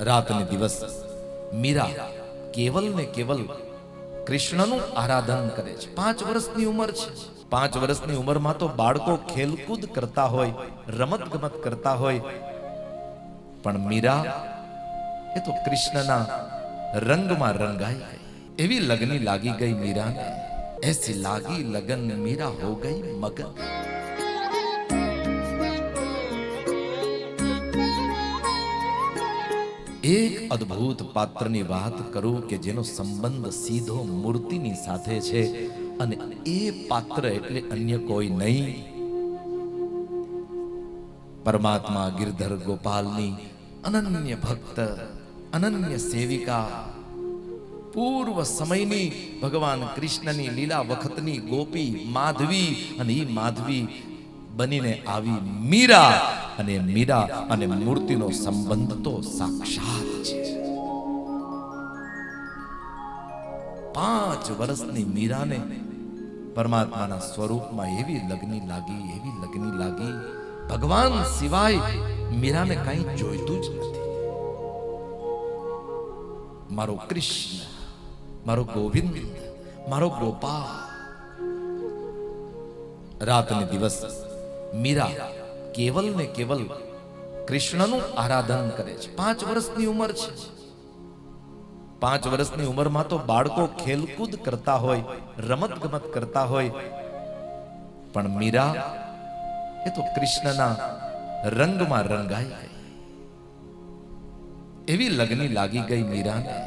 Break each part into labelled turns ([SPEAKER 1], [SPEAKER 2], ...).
[SPEAKER 1] રાત ને દિવસ મીરા કેવલ ને કેવલ કૃષ્ણનું આરાધન કરે છે. પાંચ વર્ષની ઉંમર છે. પાંચ વર્ષની ઉંમરમાં તો બાળકો ખેલકૂદ કરતા હોય રમત ગમત કરતા હોય. પણ મીરા એ તો કૃષ્ણના રંગમાં રંગાઈ ગઈ. એવી લગની લાગી ગઈ મીરાને. એસી લાગી લગન મીરા હો ગઈ મગન. એક અદ્ભુત પાત્રની વાત કરું કે જેનો સંબંધ સીધો મૂર્તિની સાથે છે અને એ પાત્ર એટલે અન્ય કોઈ નહીં. પરમાત્મા ગિરધર ગોપાલની અનન્ય ભક્ત, અનન્ય સેવિકા, પૂર્વ સમયની ભગવાન કૃષ્ણની લીલા વખતની ગોપી માધવી અને ઈ માધવી બનીને આવી મીરા. અને મીરા અને મૂર્તિનો સંબંધ તો સાક્ષાત છે. પાંચ વર્ષની મીરાને પરમાત્માના સ્વરૂપમાં એવી લગ્ની લાગી, એવી લગ્ની લાગી. ભગવાન સિવાય મીરાને કઈ જોઈતું જ નથી. મારો કૃષ્ણ, મારો ગોવિંદ, મારો ગોપાલ. રાત ને દિવસ મીરા કેવલ ને કેવલ કૃષ્ણનું આરાધન કરે છે. પાંચ વર્ષની ઉંમર છે. પાંચ વર્ષની ઉંમરમાં તો બાળકો ખેલકૂદ કરતા હોય રમત ગમત કરતા હોય. પણ મીરા એ તો કૃષ્ણના રંગમાં રંગાઈ ગઈ. એવી લગની લાગી ગઈ મીરાને.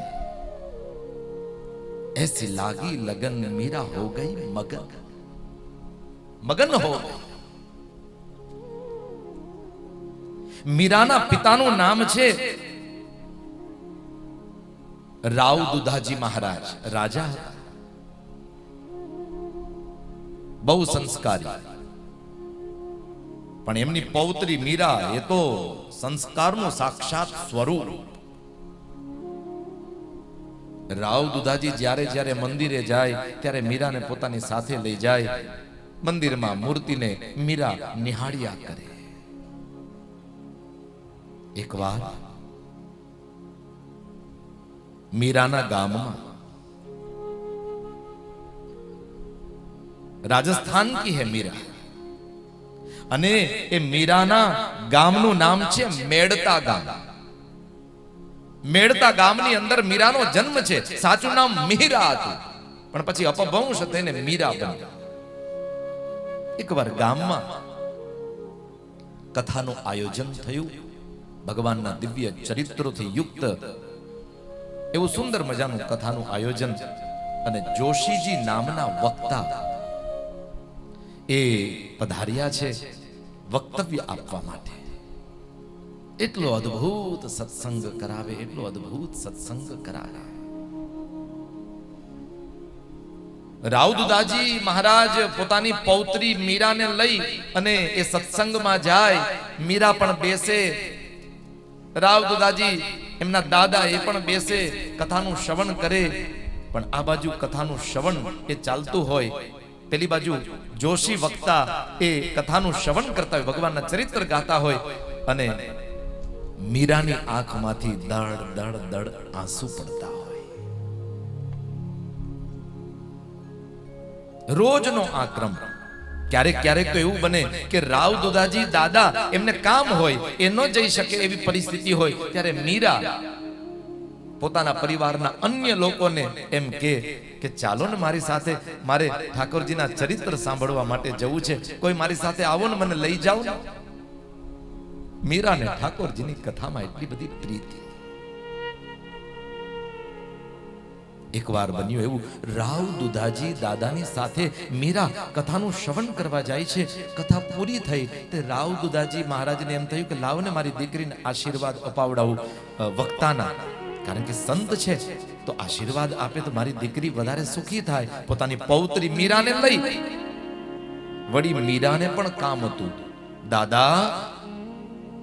[SPEAKER 1] એસી લાગી લગન મીરા હો ગઈ મગન. મગન હો ગઈ. મીરાના પિતાનું નામ છે રાવ દુધાજી મહારાજ. રાજા બહુ સંસ્કારી. પણ એમની પૌત્રી મીરા એ તો સંસ્કારનું સાક્ષાત સ્વરૂપ. રાવ દુધાજી જ્યારે જ્યારે મંદિરે જાય, ત્યારે મીરાને પોતાની સાથે લઈ જાય. મંદિરમાં મૂર્તિને મીરા નિહાળ્યા કરે. એકવાર મીરાના ગામમાં રાજસ્થાન કી હે મીરા? અને એ મીરાના ગામનું નામ છે મેડતા ગામ. મેડતા ગામની અંદર મીરાનો જન્મ છે. સાચું નામ મીરા હતું. પણ પછી અપભંશ થઈને મીરા બની એકવાર ગામમાં કથાનું આયોજન થયું. ભગવાનના દિવ્ય ચરિત્રોથી યુક્ત એવું સુંદર મજાનું કથાનું આયોજન અને જોશીજી નામના વક્તા એ પધાર્યા છે વક્તવ્ય આપવા માટે. એટલો અદ્ભુત સત્સંગ કરાવે, એટલો અદ્ભુત સત્સંગ કરાવે. રાવદુદાજી મહારાજ પોતાની પૌત્રી મીરાને લઈ અને એ સત્સંગમાં જાય, મીરા પણ બેસે રાવદુદાજી એમના દાદા એ પણ બેસે, કથાનું શ્રવણ કરે. પણ આ બાજુ કથાનું શ્રવણ એ ચાલતું હોય. પેલી બાજુ જોશી વક્તા એ કથાનું શ્રવણ કરતા હોય, ભગવાનના ચરિત્ર ગાતા હોય. અને મીરાની આંખમાંથી દડ દડ દડ આંસુ પડતા હોય. રોજનો આ ક્રમ ક્યારેક ક્યારેક તો એવું બને કે રાવ દોદાજી દાદા એમને કામ હોય, એ ન જઈ શકે એવી પરિસ્થિતિ હોય, ત્યારે મીરા પોતાના પરિવારના અન્ય લોકોને એમ કે કે ચાલો ને મારી સાથે મારે ઠાકોરજીના ચરિત્ર સાંભળવા માટે જવું છે. કોઈ મારી સાથે આવો ને મને લઈ જાઓ મીરાને ઠાકોરજીની કથામાં એટલી બધી પ્રીતિ. એકવાર બન્યું એવું રાવ દુધાજી દાદાની સાથે મીરા કથાનું શ્રવણ કરવા જાય છે. કથા પૂરી થઈ તે રાવ દુધાજી મહારાજને એમ થયું કે લાવને મારી દીકરીને આશીર્વાદ અપાવડાવું વક્તાના. કારણ કે સંત છે, તો આશીર્વાદ આપે તો મારી દીકરી વધારે સુખી થાય. પોતાની પૌત્રી મીરાને લઈ. વળી મીરાને પણ કામ હતું. દાદા,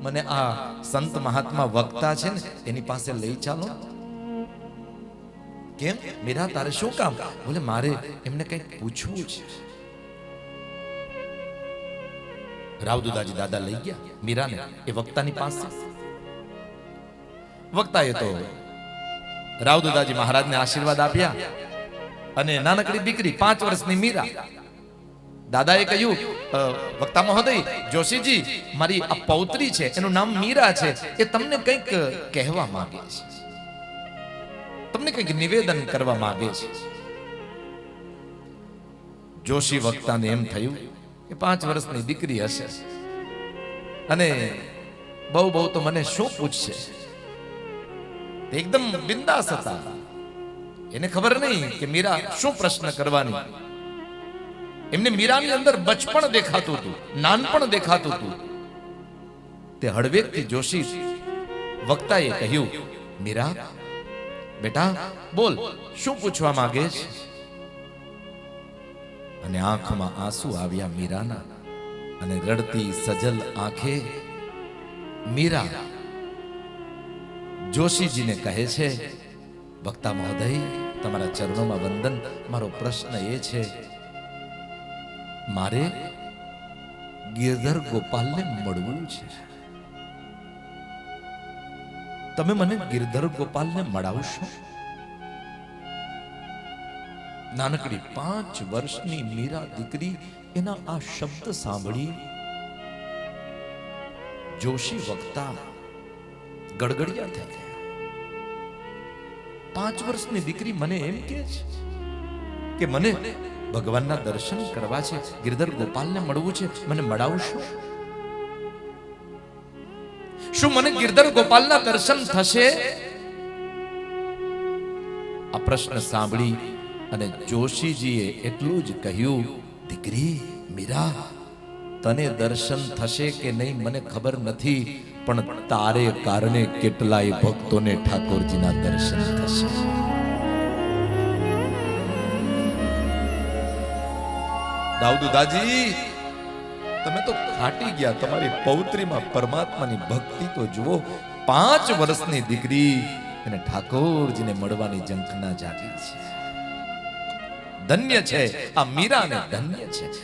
[SPEAKER 1] મને આ સંત મહાત્મા વક્તા છે ને, એની પાસે લઈ ચાલો. કેમ? મીરા તારે શું કામ? બોલે મારે એમને કંઈક પૂછવું છે. રાવદુદાજી દાદા લઈ ગયા મીરાને એ વક્તાની પાસે. વક્તાએ તો રાવદુદાજી મહારાજને આશીર્વાદ આપ્યા અને નાનકડી દીકરી પાંચ વર્ષની મીરા. દાદાએ કહ્યું "અ, વક્તા મહોદય જોશીજી મારી આ પૌત્રી છે એનું નામ મીરા છે એ તમને કંઈક કહેવા માંગે છે. તમને કંઈક નિવેદન કરવા માંગે છે? જોશી વક્તાને એમ થયું કે પાંચ વર્ષની દીકરી હશે. અને બહુ બહુ તો મને શું પૂછશે? એકદમ બિંદાસ હતા. એને ખબર નહીં કે મીરા શું પ્રશ્ન કરવાની. એમને મીરાની અંદર બચપણ દેખાતું હતું, નાનપણ દેખાતું હતું. તે હળવેકથી જોશી વક્તાએ કહ્યું, મીરા બેટા, બોલ, શું પૂછવા માંગે છે અને આંખમાં આંસુ આવ્યા મીરાના અને રડતી સજલ આંખે, મીરા, જોશીજીને કહે છે વક્તા મહોદય, તમારા ચરણોમાં વંદન, મારો પ્રશ્ન એ છે, મારે ગિરધર ગોપાલને મળવું છે. તમે મને ગિરધર ગોપાલને મળાવશો? નાનકડી પાંચ વર્ષની મીરા દીકરી એના આ શબ્દ સાંભળી જોશી વક્તા ગડગડિયા થઈ ગયા. પાંચ વર્ષની દીકરી મને એમ કે છે કે મને ભગવાનના દર્શન કરવા છે, ગિરધર ગોપાલને મળવું છે, મને મળાવશો? શું મને ગિરધર ગોપાલના દર્શન થશે? આ પ્રશ્ન સાંભળી અને જોશીજીએ એટલું જ કહ્યું, દીકરી, મીરા, તને દર્શન થશે કે નહીં મને ખબર નથી, પણ તારે કારણે કેટલાય ભક્તોને ઠાકોરજીના દર્શન થશે. દાઉદુદાજી તમે તો ખાટી ગયા. તમારી પૌત્રીમાં પરમાત્માની ભક્તિ તો જુઓ, પાંચ વર્ષની દીકરી અને ઠાકોરજીને મળવાની ઝંખના જાગી છે. ધન્ય છે. આ મીરાને ધન્ય છે.